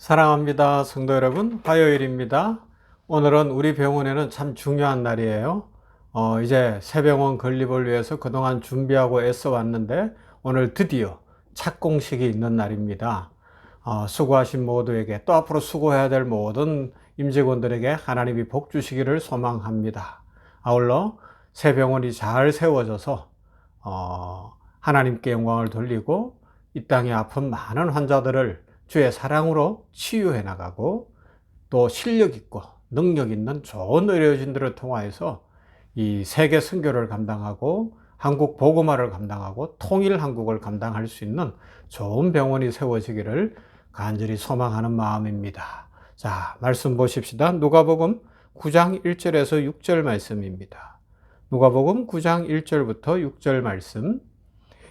사랑합니다. 성도 여러분, 화요일입니다. 오늘은 우리 병원에는 참 중요한 날이에요. 어, 이제 새 병원 건립을 위해서 그동안 준비하고 애써 왔는데 오늘 드디어 착공식이 있는 날입니다. 어, 수고하신 모두에게 또 앞으로 수고해야 될 모든 임직원들에게 하나님이 복 주시기를 소망합니다. 아울러 새 병원이 잘 세워져서 어, 하나님께 영광을 돌리고 이 땅에 아픈 많은 환자들을 주의 사랑으로 치유해 나가고 또 실력 있고 능력 있는 좋은 의료진들을 통하여서 이 세계 선교를 감당하고 한국 보고마를 감당하고 통일 한국을 감당할 수 있는 좋은 병원이 세워지기를 간절히 소망하는 마음입니다. 자, 말씀 보십시다. 누가복음 9장 1절에서 6절 말씀입니다. 누가복음 9장 1절부터 6절 말씀.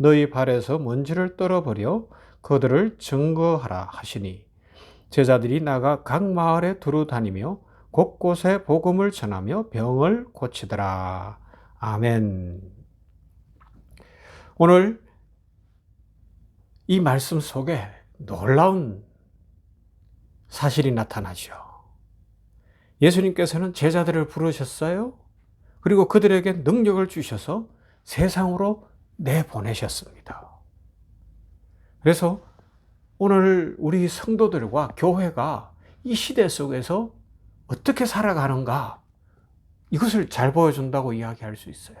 너희 발에서 먼지를 떨어버려 그들을 증거하라 하시니 제자들이 나가 각 마을에 두루 다니며 곳곳에 복음을 전하며 병을 고치더라. 아멘. 오늘 이 말씀 속에 놀라운 사실이 나타나죠. 예수님께서는 제자들을 부르셨어요. 그리고 그들에게 능력을 주셔서 세상으로 내보내셨습니다. 그래서 오늘 우리 성도들과 교회가 이 시대 속에서 어떻게 살아가는가 이것을 잘 보여준다고 이야기할 수 있어요.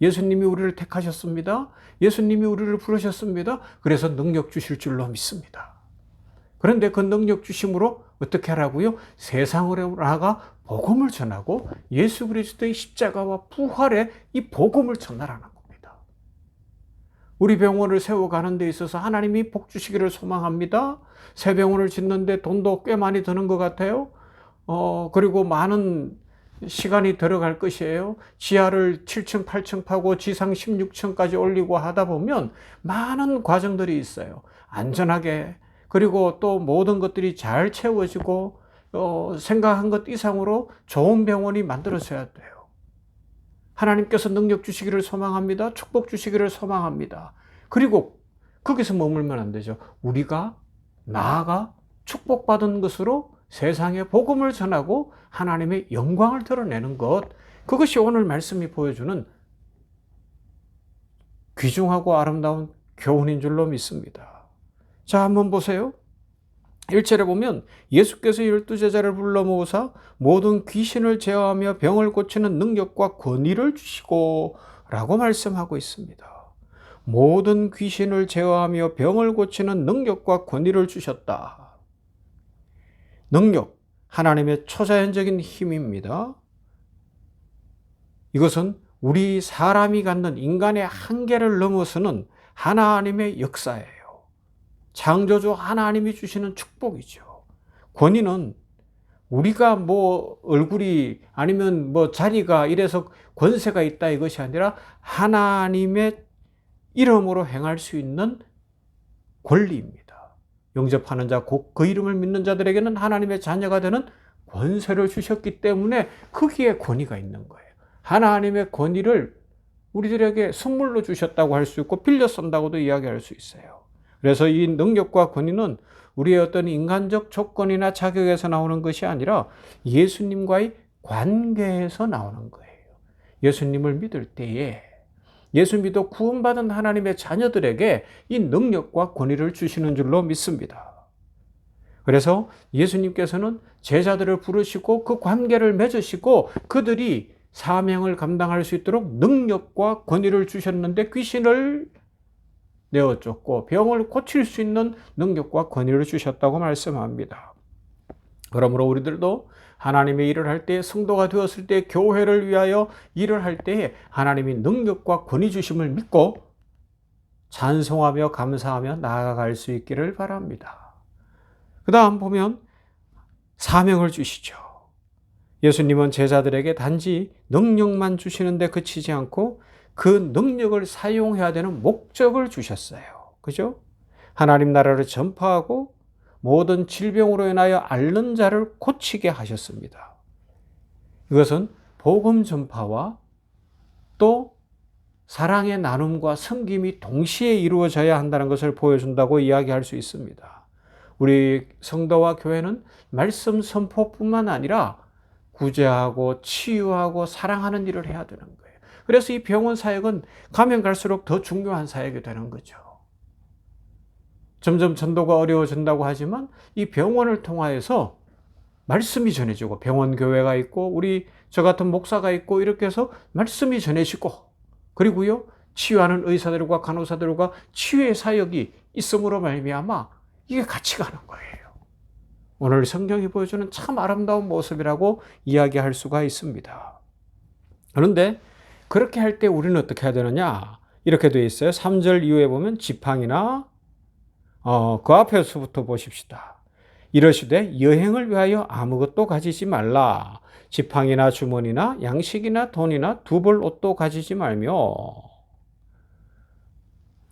예수님이 우리를 택하셨습니다. 예수님이 우리를 부르셨습니다. 그래서 능력 주실 줄로 믿습니다. 그런데 그 능력 주심으로 어떻게 하라고요? 세상으로 나가 복음을 전하고 예수 그리스도의 십자가와 부활의 이 복음을 전하라는. 우리 병원을 세워가는 데 있어서 하나님이 복 주시기를 소망합니다. 새 병원을 짓는데 돈도 꽤 많이 드는 것 같아요. 어, 그리고 많은 시간이 들어갈 것이에요. 지하를 7층, 8층 파고 지상 16층까지 올리고 하다 보면 많은 과정들이 있어요. 안전하게 그리고 또 모든 것들이 잘 채워지고 어, 생각한 것 이상으로 좋은 병원이 만들어져야 돼요. 하나님께서 능력 주시기를 소망합니다. 축복 주시기를 소망합니다. 그리고 거기서 머물면 안 되죠. 우리가 나아가 축복받은 것으로 세상에 복음을 전하고 하나님의 영광을 드러내는 것. 그것이 오늘 말씀이 보여주는 귀중하고 아름다운 교훈인 줄로 믿습니다. 자, 한번 보세요. 1절에 보면 예수께서 열두 제자를 불러 모으사 모든 귀신을 제어하며 병을 고치는 능력과 권위를 주시고 라고 말씀하고 있습니다. 모든 귀신을 제어하며 병을 고치는 능력과 권위를 주셨다. 능력, 하나님의 초자연적인 힘입니다. 이것은 우리 사람이 갖는 인간의 한계를 넘어서는 하나님의 역사예요. 창조주 하나님이 주시는 축복이죠. 권위는 우리가 뭐 얼굴이 아니면 뭐 자리가 이래서 권세가 있다 이것이 아니라 하나님의 이름으로 행할 수 있는 권리입니다. 영접하는 자, 그 이름을 믿는 자들에게는 하나님의 자녀가 되는 권세를 주셨기 때문에 거기에 권위가 있는 거예요. 하나님의 권위를 우리들에게 선물로 주셨다고 할 수 있고 빌려 쓴다고도 이야기할 수 있어요. 그래서 이 능력과 권위는 우리의 어떤 인간적 조건이나 자격에서 나오는 것이 아니라 예수님과의 관계에서 나오는 거예요. 예수님을 믿을 때에 예수 믿어 구원받은 하나님의 자녀들에게 이 능력과 권위를 주시는 줄로 믿습니다. 그래서 예수님께서는 제자들을 부르시고 그 관계를 맺으시고 그들이 사명을 감당할 수 있도록 능력과 권위를 주셨는데 귀신을 내어 쫓고 병을 고칠 수 있는 능력과 권위를 주셨다고 말씀합니다. 그러므로 우리들도 하나님의 일을 할 때, 성도가 되었을 때, 교회를 위하여 일을 할 때에 하나님이 능력과 권위 주심을 믿고 찬송하며 감사하며 나아갈 수 있기를 바랍니다. 그 다음 보면 사명을 주시죠. 예수님은 제자들에게 단지 능력만 주시는데 그치지 않고 그 능력을 사용해야 되는 목적을 주셨어요. 그죠? 하나님 나라를 전파하고 모든 질병으로 인하여 앓는 자를 고치게 하셨습니다. 이것은 복음 전파와 또 사랑의 나눔과 섬김이 동시에 이루어져야 한다는 것을 보여준다고 이야기할 수 있습니다. 우리 성도와 교회는 말씀 선포뿐만 아니라 구제하고 치유하고 사랑하는 일을 해야 되는 거예요. 그래서 이 병원 사역은 가면 갈수록 더 중요한 사역이 되는 거죠. 점점 전도가 어려워진다고 하지만 이 병원을 통하여서 말씀이 전해지고 병원 교회가 있고 우리 저 같은 목사가 있고 이렇게 해서 말씀이 전해지고 그리고요 치유하는 의사들과 간호사들과 치유의 사역이 있음으로 말미암아 이게 같이 가는 거예요. 오늘 성경이 보여주는 참 아름다운 모습이라고 이야기할 수가 있습니다. 그런데 그렇게 할 때 우리는 어떻게 해야 되느냐? 이렇게 되어 있어요. 3절 이후에 보면 지팡이나 어, 그 앞에서부터 보십시다. 이러시되 여행을 위하여 아무것도 가지지 말라. 지팡이나 주머니나 양식이나 돈이나 두벌 옷도 가지지 말며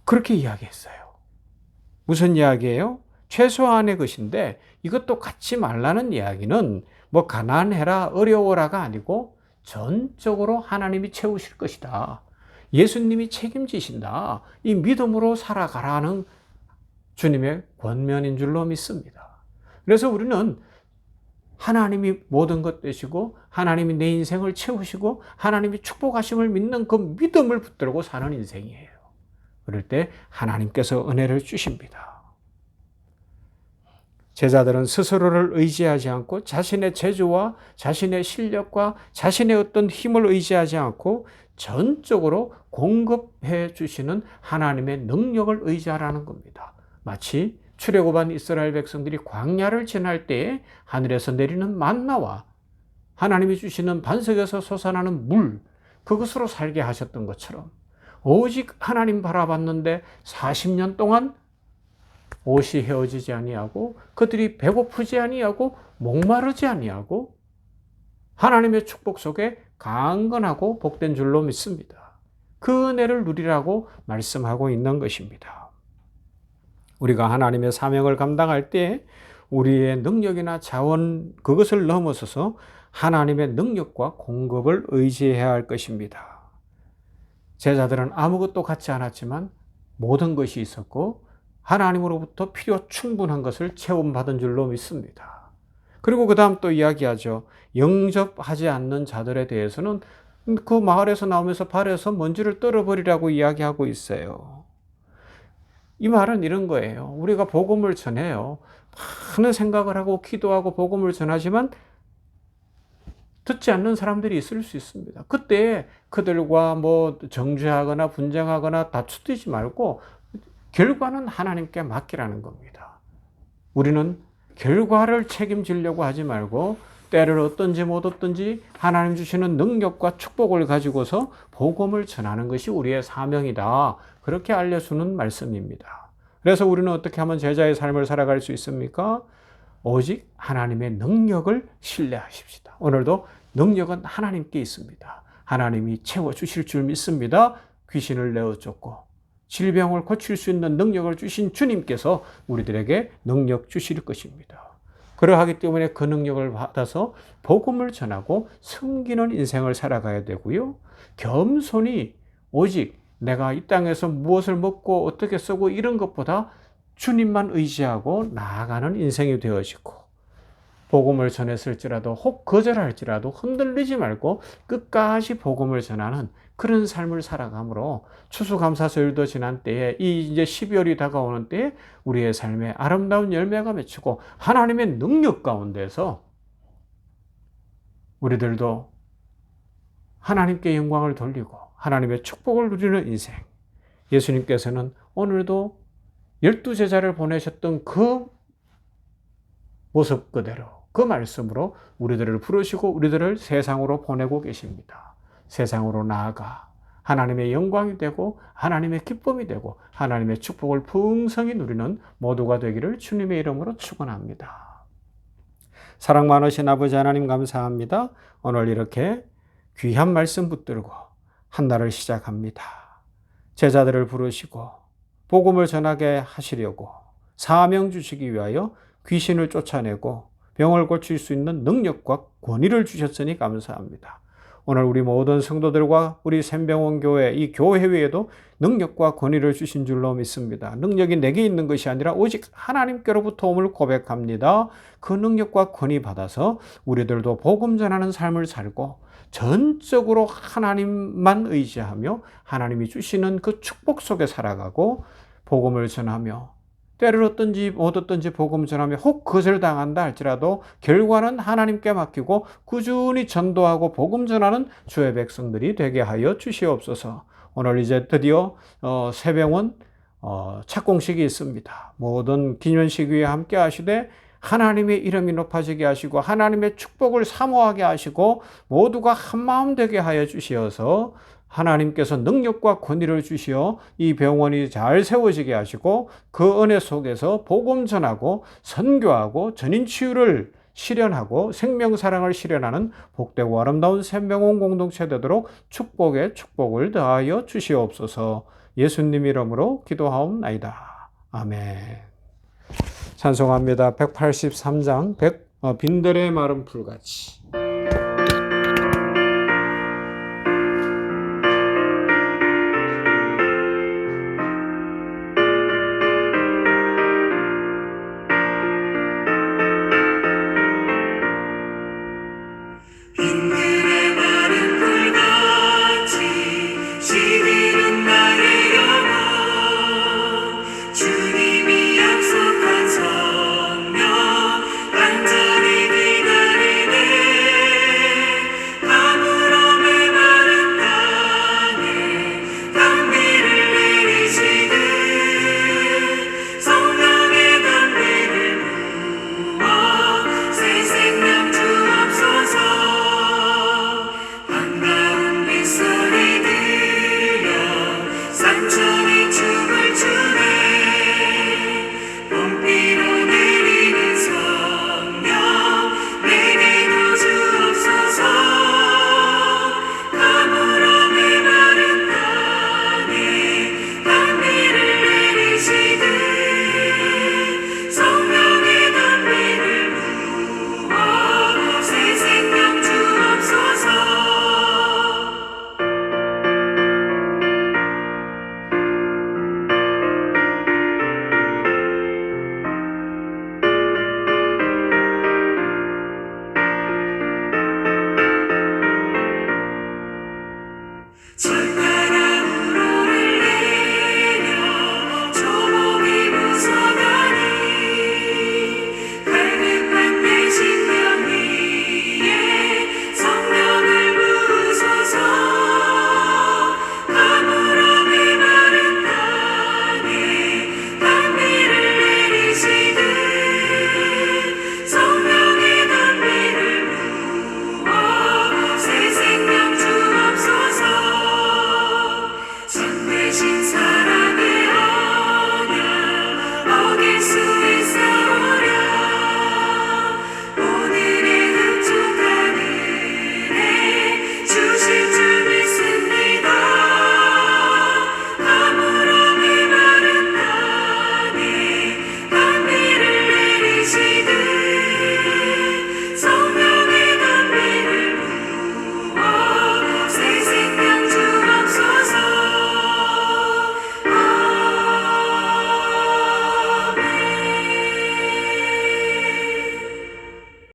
그렇게 이야기했어요. 무슨 이야기예요? 최소한의 것인데 이것도 갖지 말라는 이야기는 뭐 가난해라 어려워라가 아니고 전적으로 하나님이 채우실 것이다. 예수님이 책임지신다. 이 믿음으로 살아가라는 주님의 권면인 줄로 믿습니다. 그래서 우리는 하나님이 모든 것 되시고 하나님이 내 인생을 채우시고 하나님이 축복하심을 믿는 그 믿음을 붙들고 사는 인생이에요. 그럴 때 하나님께서 은혜를 주십니다. 제자들은 스스로를 의지하지 않고 자신의 재주와 자신의 실력과 자신의 어떤 힘을 의지하지 않고 전적으로 공급해 주시는 하나님의 능력을 의지하라는 겁니다. 마치 출애굽한 이스라엘 백성들이 광야를 지날 때에 하늘에서 내리는 만나와 하나님이 주시는 반석에서 솟아나는 물 그것으로 살게 하셨던 것처럼 오직 하나님 바라봤는데 40년 동안 옷이 헤어지지 아니하고 그들이 배고프지 아니하고 목마르지 아니하고 하나님의 축복 속에 강건하고 복된 줄로 믿습니다. 그 은혜를 누리라고 말씀하고 있는 것입니다. 우리가 하나님의 사명을 감당할 때 우리의 능력이나 자원 그것을 넘어서서 하나님의 능력과 공급을 의지해야 할 것입니다. 제자들은 아무것도 갖지 않았지만 모든 것이 있었고 하나님으로부터 필요 충분한 것을 체험받은 줄로 믿습니다. 그리고 그 다음 또 이야기하죠. 영접하지 않는 자들에 대해서는 그 마을에서 나오면서 발에서 먼지를 떨어버리라고 이야기하고 있어요. 이 말은 이런 거예요. 우리가 복음을 전해요. 많은 생각을 하고 기도하고 복음을 전하지만 듣지 않는 사람들이 있을 수 있습니다. 그때 그들과 뭐 정죄하거나 분쟁하거나 다투지 말고 결과는 하나님께 맡기라는 겁니다. 우리는 결과를 책임지려고 하지 말고 때를 얻든지 못 얻든지 하나님 주시는 능력과 축복을 가지고서 복음을 전하는 것이 우리의 사명이다. 그렇게 알려주는 말씀입니다. 그래서 우리는 어떻게 하면 제자의 삶을 살아갈 수 있습니까? 오직 하나님의 능력을 신뢰하십시다. 오늘도 능력은 하나님께 있습니다. 하나님이 채워주실 줄 믿습니다. 귀신을 내어 쫓고 질병을 고칠 수 있는 능력을 주신 주님께서 우리들에게 능력 주실 것입니다. 그러하기 때문에 그 능력을 받아서 복음을 전하고 섬기는 인생을 살아가야 되고요. 겸손히 오직 내가 이 땅에서 무엇을 먹고 어떻게 쓰고 이런 것보다 주님만 의지하고 나아가는 인생이 되어지고 복음을 전했을지라도 혹 거절할지라도 흔들리지 말고 끝까지 복음을 전하는 그런 삶을 살아가므로 추수감사절도 지난 때에 이 이제 12월이 다가오는 때에 우리의 삶에 아름다운 열매가 맺히고 하나님의 능력 가운데서 우리들도 하나님께 영광을 돌리고 하나님의 축복을 누리는 인생. 예수님께서는 오늘도 열두 제자를 보내셨던 그 모습 그대로 그 말씀으로 우리들을 부르시고 우리들을 세상으로 보내고 계십니다. 세상으로 나아가 하나님의 영광이 되고 하나님의 기쁨이 되고 하나님의 축복을 풍성히 누리는 모두가 되기를 주님의 이름으로 축원합니다. 사랑 많으신 아버지 하나님 감사합니다. 오늘 이렇게 귀한 말씀 붙들고 한 날을 시작합니다. 제자들을 부르시고 복음을 전하게 하시려고 사명 주시기 위하여 귀신을 쫓아내고 병을 고칠 수 있는 능력과 권위를 주셨으니 감사합니다. 오늘 우리 모든 성도들과 우리 샘병원 교회 이 교회 위에도 능력과 권위를 주신 줄로 믿습니다. 능력이 내게 있는 것이 아니라 오직 하나님께로부터 옴을 고백합니다. 그 능력과 권위 받아서 우리들도 복음 전하는 삶을 살고 전적으로 하나님만 의지하며 하나님이 주시는 그 축복 속에 살아가고 복음을 전하며 때를 얻든지 못 얻든지 복음 전하며 혹 그것을 당한다 할지라도 결과는 하나님께 맡기고 꾸준히 전도하고 복음 전하는 주의 백성들이 되게 하여 주시옵소서. 오늘 이제 드디어 어, 새병원 어, 착공식이 있습니다. 모든 기념식 위에 함께 하시되 하나님의 이름이 높아지게 하시고 하나님의 축복을 사모하게 하시고 모두가 한 마음 되게 하여 주시어서 하나님께서 능력과 권위를 주시어 이 병원이 잘 세워지게 하시고 그 은혜 속에서 복음 전하고 선교하고 전인 치유를 실현하고 생명 사랑을 실현하는 복되고 아름다운 생명원 공동체 되도록 축복에 축복을 더하여 주시옵소서. 예수님 이름으로 기도하옵나이다. 아멘. 찬송합니다. 183장 100 어, 빈들의 마른 풀같이